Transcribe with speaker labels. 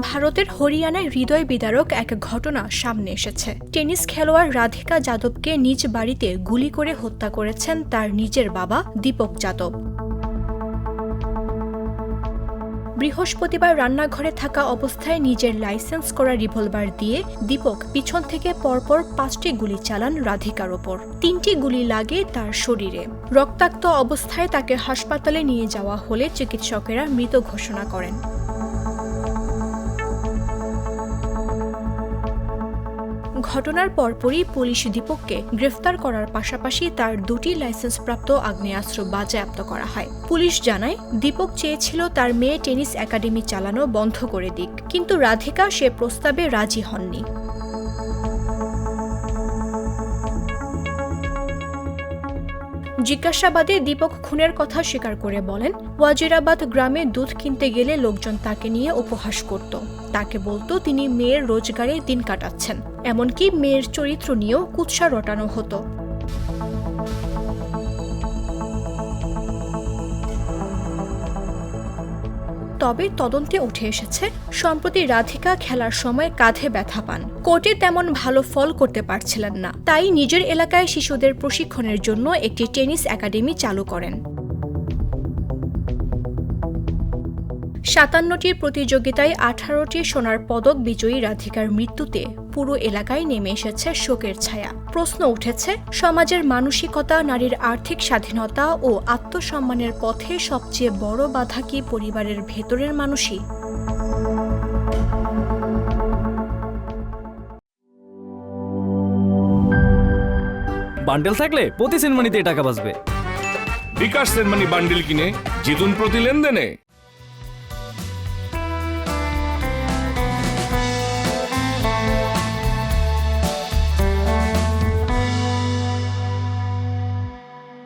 Speaker 1: ভারতের হরিয়ানায় হৃদয় বিদারক এক ঘটনা সামনে এসেছে। টেনিস খেলোয়াড় রাধিকা যাদবকে নিজ বাড়িতে গুলি করে হত্যা করেছেন তার নিজের বাবা দীপক যাদব। বৃহস্পতিবার রান্নাঘরে থাকা অবস্থায় নিজের লাইসেন্স করা রিভলভার দিয়ে দীপক পিছন থেকে পরপর পাঁচটি গুলি চালান রাধিকার ওপর। তিনটি গুলি লাগে তার শরীরে। রক্তাক্ত অবস্থায় তাকে হাসপাতালে নিয়ে যাওয়া হলে চিকিৎসকেরা মৃত ঘোষণা করেন। ঘটনার পরপরই পুলিশ দীপককে গ্রেফতার করার পাশাপাশি তার দুটি লাইসেন্সপ্রাপ্ত আগ্নেয়াস্ত্র বাজেয়াপ্ত করা হয়। পুলিশ জানায়, দীপক চেয়েছিল তার মেয়ে টেনিস একাডেমি চালানো বন্ধ করে দিক, কিন্তু রাধিকা সে প্রস্তাবে রাজি হননি। জিজ্ঞাসাবাদে দীপক খুনের কথা স্বীকার করে বলেন, ওয়াজিরাবাদ গ্রামে দুধ কিনতে গেলে লোকজন তাকে নিয়ে উপহাস করত। তাকে বলতো তিনি মেয়ের রোজগারে দিন কাটাচ্ছেন। এমনকি মেয়ের চরিত্র নিয়েও কুৎসা রটানো হতো। তবে তদন্তে উঠে এসেছে, সম্প্রতি রাধিকা খেলার সময় কাঁধে ব্যথা পান। কোর্টে তেমন ভালো ফল করতে পারছিলেন না। তাই নিজের এলাকায় শিশুদের প্রশিক্ষণের জন্য একটি টেনিস একাডেমি চালু করেন। সাতান্নটির প্রতিযোগিতায় আঠারোটি সোনার পদক বিজয়ী রাধিকার মৃত্যুতে পুরো এলাকায় নেমে এসেছে শোকের ছায়া। প্রশ্ন উঠেছে সমাজের মানসিকতা নারীর আর্থিক স্বাধীনতা ও আত্মসম্মানের পথে সবচেয়ে বড় বাধা কি পরিবারের ভেতরের মানুষই
Speaker 2: বান্ডেল থাকলে প্রতি সিনেমানিতে টাকা বাঁচবে।
Speaker 3: বিকাশ সেনমানি বান্ডেল কিনে জিতুন প্রতি লেনদেনে।